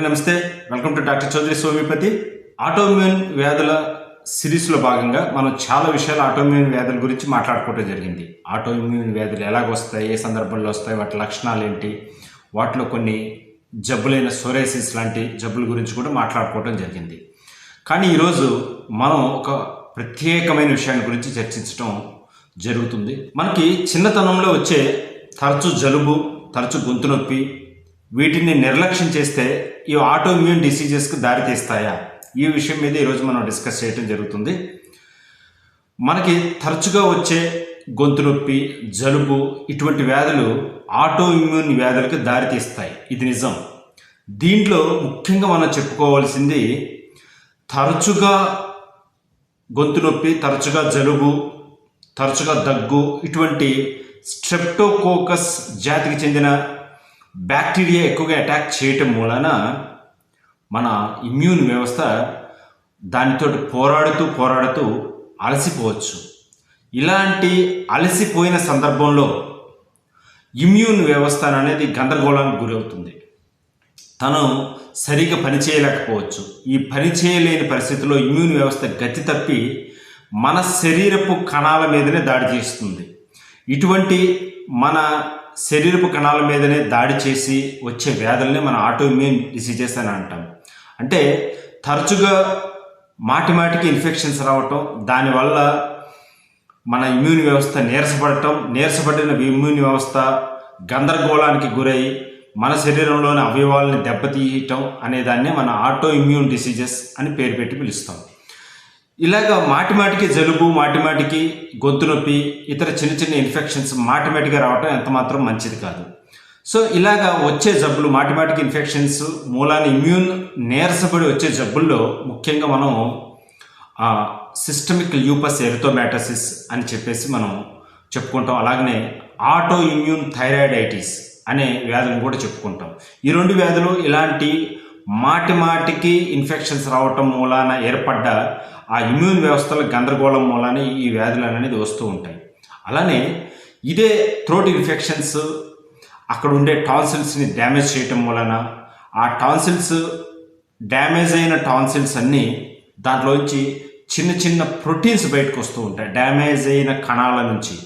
నమస్తే. Welcome to doctor Chowdary Somipathi. Autoimmune వ్యాధుల సిరీస్లో భాగంగా మనం చాలా విషయాలు ఆటోమ్యూన్ వ్యాధుల గురించి మాట్లాడుకోవడం జరిగింది. ఆటోమ్యూన్ వ్యాధులు ఎలాగ వస్తాయి? ఏ సందర్భంలో వస్తాయి? వాటి లక్షణాలు ఏంటి? వాటిలో కొన్ని జబ్బులైన సోరేసిస్ లాంటి జబ్బుల గురించి కూడా మాట్లాడుకోవడం జరిగింది. కానీ ఈరోజు మనం ఒక ప్రత్యేకమైన విషయాన్ని గురించి చర్చించడం జరుగుతుంది. మనకి చిన్నతనంలో వచ్చే తరచు జలుబు తరచు గొంతు నొప్పి వీటిని నిర్లక్ష్యం చేస్తే ఈ ఆటో ఇమ్యూన్ డిసీజెస్కి దారితీస్తాయా ఈ విషయం మీద ఈరోజు మనం డిస్కస్ చేయడం జరుగుతుంది. మనకి తరచుగా వచ్చే గొంతు నొప్పి జలుబు ఇటువంటి వ్యాధులు ఆటో ఇమ్యూన్ వ్యాధులకు దారితీస్తాయి ఇది నిజం. దీంట్లో ముఖ్యంగా మనం చెప్పుకోవాల్సింది తరచుగా గొంతు నొప్పి తరచుగా జలుబు తరచుగా దగ్గు ఇటువంటి స్ట్రెప్టోకోకస్ జాతికి చెందిన బ్యాక్టీరియా ఎక్కువగా అటాక్ చేయటం మూలన మన ఇమ్యూన్ వ్యవస్థ దానితో పోరాడుతూ పోరాడుతూ అలసిపోవచ్చు. ఇలాంటి అలసిపోయిన సందర్భంలో ఇమ్యూన్ వ్యవస్థ అనేది గందరగోళానికి గురవుతుంది. తను సరిగా పనిచేయలేకపోవచ్చు. ఈ పని చేయలేని పరిస్థితిలో ఇమ్యూన్ వ్యవస్థ గతి తప్పి మన శరీరపు కణాల మీదనే దాడి చేస్తుంది. ఇటువంటి మన శరీరపు కణాల మీదనే దాడి చేసి వచ్చే వ్యాధుల్ని మనం ఆటో ఇమ్యూన్ డిసీజెస్ అని అంటాం. అంటే తరచుగా మాటి మాటికి ఇన్ఫెక్షన్స్ రావటం దానివల్ల మన ఇమ్యూన్ వ్యవస్థ నీరసపడటం నీరసపడిన ఇమ్యూన్ వ్యవస్థ గందరగోళానికి గురై మన శరీరంలోని అవయవాల్ని దెబ్బతీయటం అనే దాన్ని మన ఆటో ఇమ్యూన్ డిసీజెస్ అని పేరు పెట్టి పిలుస్తాం. ఇలాగ మాటిమాటికి జలుబు మాటిమాటికి గొంతు నొప్పి ఇతర చిన్న చిన్న ఇన్ఫెక్షన్స్ మాటిమాటిగా రావటం ఎంత మాత్రం మంచిది కాదు. సో ఇలాగ వచ్చే జబ్బులు మాటిమాటికి ఇన్ఫెక్షన్స్ మూలాన ఇమ్యూన్ నీరసపడి వచ్చే జబ్బుల్లో ముఖ్యంగా మనం సిస్టమిక్ ల్యూపస్ ఎరిథోమాటసిస్ అని చెప్పేసి మనం చెప్పుకుంటాం. అలాగనే ఆటో ఇమ్యూన్ థైరాయిడైటిస్ అనే వ్యాధులను కూడా చెప్పుకుంటాం. ఈ రెండు వ్యాధులు ఇలాంటి మాటి మాటికి ఇన్ఫెక్షన్స్ రావటం మూలాన ఏర్పడ్డ ఆ ఇమ్యూన్ వ్యవస్థల గందరగోళం మూలాన ఈ వ్యాధులు అనేది వస్తూ ఉంటాయి. అలానే ఇదే థ్రోట్ ఇన్ఫెక్షన్స్ అక్కడ ఉండే టాన్సిల్స్ని డ్యామేజ్ చేయటం వలన ఆ టాన్సిల్స్ డ్యామేజ్ అయిన టాన్సిల్స్ అన్నీ దాంట్లోంచి చిన్న చిన్న ప్రోటీన్స్ బయటకు వస్తూ ఉంటాయి. డ్యామేజ్ అయిన కణాల నుంచి.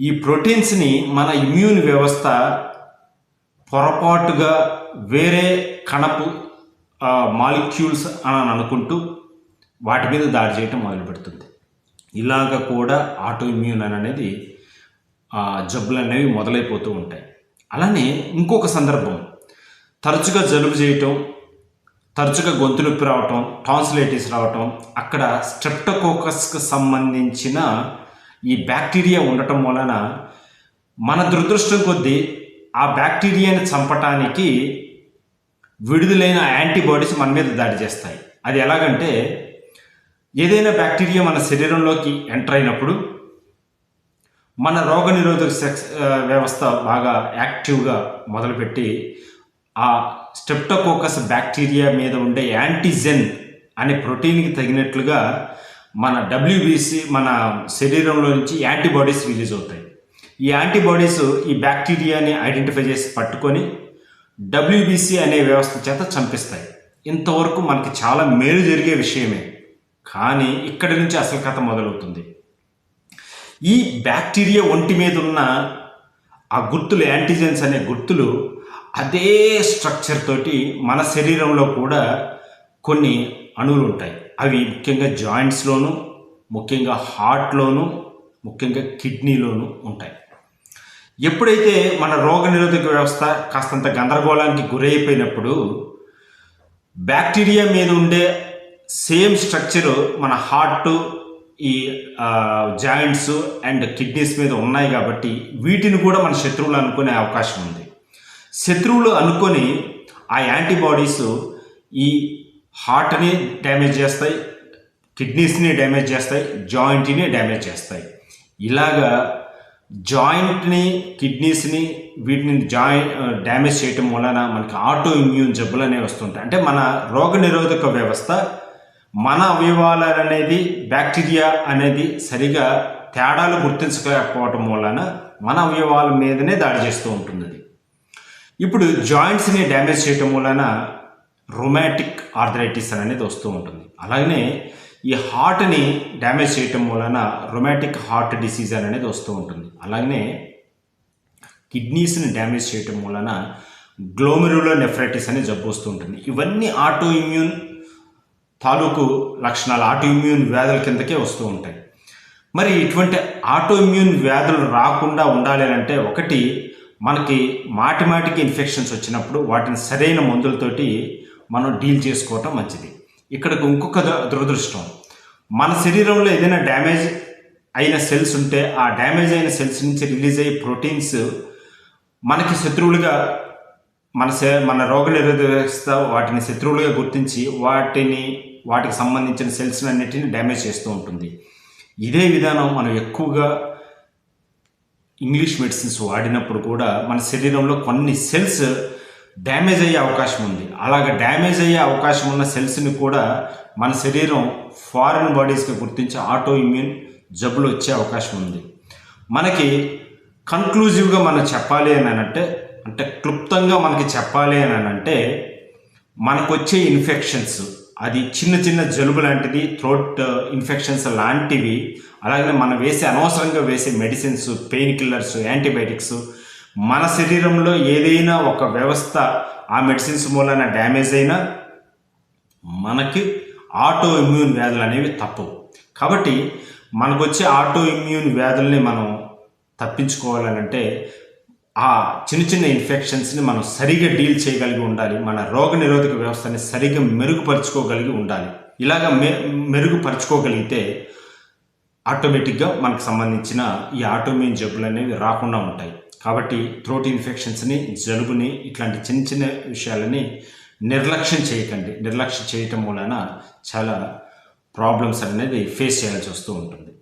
ఈ ప్రోటీన్స్ని మన ఇమ్యూన్ వ్యవస్థ పొరపాటుగా వేరే కణపు మాలిక్యూల్స్ అని అనుకుంటూ వాటి మీద దాడి చేయటం మొదలు పెడుతుంది ఇలాగ కూడా ఆటో ఇమ్యూన్ అనేది జబ్బులు అనేవి మొదలైపోతూ ఉంటాయి. అలానే ఇంకొక సందర్భం. తరచుగా జలుబు చేయటం తరచుగా గొంతు నొప్పి రావటం టాన్సిలైటిస్ రావటం అక్కడ స్ట్రెప్టోకోకస్కి సంబంధించిన ఈ బ్యాక్టీరియా ఉండటం వలన మన దురదృష్టం కొద్దీ ఆ బ్యాక్టీరియాని చంపటానికి విడుదలైన యాంటీబాడీస్ మన మీద దాడి చేస్తాయి. అది ఎలాగంటే ఏదైనా బ్యాక్టీరియా మన శరీరంలోకి ఎంటర్ అయినప్పుడు మన రోగనిరోధక వ్యవస్థ బాగా యాక్టివ్గా మొదలుపెట్టి ఆ స్టెప్టోకోకస్ బ్యాక్టీరియా మీద ఉండే యాంటీజెన్ అనే ప్రోటీన్కి తగినట్లుగా మన డబ్ల్యూబీసీ మన శరీరంలో నుంచి యాంటీబాడీస్ రిలీజ్ అవుతాయి. ఈ యాంటీబాడీస్ ఈ బ్యాక్టీరియాని ఐడెంటిఫై చేసి పట్టుకొని డబ్ల్యూబీసీ అనే వ్యవస్థ చేత చంపిస్తాయి. ఇంతవరకు మనకి చాలా మేలు జరిగే విషయమే. కానీ ఇక్కడి నుంచి అసలు కథ మొదలవుతుంది. ఈ బ్యాక్టీరియా ఒంటి మీద ఉన్న ఆ గుర్తులు యాంటీజెన్స్ అనే గుర్తులు అదే స్ట్రక్చర్ తోటి మన శరీరంలో కూడా కొన్ని అణువులు ఉంటాయి. అవి ముఖ్యంగా జాయింట్స్లోను ముఖ్యంగా హార్ట్లోను ముఖ్యంగా కిడ్నీలోను ఉంటాయి. ఎప్పుడైతే మన రోగనిరోధక వ్యవస్థ కాస్తంత గందరగోళానికి గురైపోయినప్పుడు బ్యాక్టీరియా మీద ఉండే సేమ్ స్ట్రక్చర్ మన హార్ట్ ఈ జాయింట్స్ అండ్ కిడ్నీస్ మీద ఉన్నాయి కాబట్టి వీటిని కూడా మన శత్రువులు అనుకునే అవకాశం ఉంది. శత్రువులు అనుకొని ఆ యాంటీబాడీస్ ఈ హార్ట్ని డ్యామేజ్ చేస్తాయి కిడ్నీస్ని డ్యామేజ్ చేస్తాయి జాయింట్ని డ్యామేజ్ చేస్తాయి. ఇలాగా జాయింట్ని కిడ్నీస్ని వీటిని జాయింట్ డ్యామేజ్ చేయటం వలన మనకి ఆటో ఇమ్యూన్ జబ్బులు అనేవి వస్తుంటాయి. అంటే మన రోగ నిరోధక వ్యవస్థ మన అవయవాలు అనేది బ్యాక్టీరియా అనేది సరిగా తేడాలు గుర్తించకపోవటం వలన మన అవయవాల మీదనే దాడి చేస్తూ ఉంటుంది ఇప్పుడు జాయింట్స్ని డ్యామేజ్ చేయటం వలన రొమాటిక్ ఆర్థరైటిస్ అనేది వస్తూ ఉంటుంది. అలాగనే ఈ హార్ట్ని డ్యామేజ్ చేయటం వలన రొమాటిక్ హార్ట్ డిసీజ్ అనేది వస్తూ ఉంటుంది. అలాగనే కిడ్నీస్ని డ్యామేజ్ చేయటం వలన గ్లోమెరులో నెఫ్రైటిస్ అనే జబ్బు వస్తూ ఉంటుంది. ఇవన్నీ ఆటో ఇమ్యూన్ తాలూకు లక్షణాలు ఆటో ఇమ్యూన్ వ్యాధుల కిందకే వస్తూ ఉంటాయి. మరి ఇటువంటి ఆటో ఇమ్యూన్ వ్యాధులు రాకుండా ఉండాలి అంటే ఒకటి మనకి మాటి మాటికి ఇన్ఫెక్షన్స్ వచ్చినప్పుడు వాటిని సరైన మందులతోటి మనం డీల్ చేసుకోవటం మంచిది. ఇక్కడికి ఇంకొక దు- దురదృష్టం. మన శరీరంలో ఏదైనా డ్యామేజ్ అయిన సెల్స్ ఉంటే ఆ డ్యామేజ్ అయిన సెల్స్ నుంచి రిలీజ్ అయ్యే ప్రోటీన్స్ మనకి శత్రువులుగా మన సే మన రోగనిరోధక వ్యవస్థ వాటిని శత్రువులుగా గుర్తించి వాటిని వాటికి సంబంధించిన సెల్స్ అన్నిటిని డ్యామేజ్ చేస్తూ ఉంటుంది. ఇదే విధానం మనం ఎక్కువగా ఇంగ్లీష్ మెడిసిన్స్ వాడినప్పుడు కూడా మన శరీరంలో కొన్ని సెల్స్ డ్యామేజ్ అయ్యే అవకాశం ఉంది. అలాగ డ్యామేజ్ అయ్యే అవకాశం ఉన్న సెల్స్ని కూడా మన శరీరం ఫారిన్ బాడీస్కి గుర్తించి ఆటో ఇమ్యూన్ జబ్బులు వచ్చే అవకాశం ఉంది. మనకి కన్క్లూజివ్గా మనం చెప్పాలి అని అంటే అంటే క్లుప్తంగా మనకి చెప్పాలి అని అంటే మనకు వచ్చే ఇన్ఫెక్షన్స్ అది చిన్న చిన్న జలుబు లాంటిది థ్రోట్ ఇన్ఫెక్షన్స్ లాంటివి అలాగే మనం వేసే అనవసరంగా వేసే మెడిసిన్స్ పెయిన్ కిల్లర్స్ యాంటీబయాటిక్స్ మన శరీరంలో ఏదైనా ఒక వ్యవస్థ ఆ మెడిసిన్స్ మూలన డ్యామేజ్ అయినా మనకి ఆటో ఇమ్యూన్ వ్యాధులు అనేవి తప్పవు. కాబట్టి మనకు వచ్చే ఆటో ఇమ్యూన్ వ్యాధుల్ని మనం తప్పించుకోవాలనంటే ఆ చిన్న చిన్న ఇన్ఫెక్షన్స్ని మనం సరిగా డీల్ చేయగలిగి ఉండాలి. మన రోగ నిరోధక వ్యవస్థని సరిగా మెరుగుపరుచుకోగలిగి ఉండాలి. ఇలాగ మె మెరుగుపరుచుకోగలిగితే ఆటోమేటిక్గా మనకు సంబంధించిన ఈ ఆటోమేన్ జబ్బులు అనేవి రాకుండా ఉంటాయి. కాబట్టి థ్రోట్ ఇన్ఫెక్షన్స్ని జలుబుని ఇట్లాంటి చిన్న చిన్న విషయాలని నిర్లక్ష్యం చేయకండి. నిర్లక్ష్యం చేయటం వలన చాలా ప్రాబ్లమ్స్ అనేది ఫేస్ చేయాల్సి వస్తూ ఉంటుంది.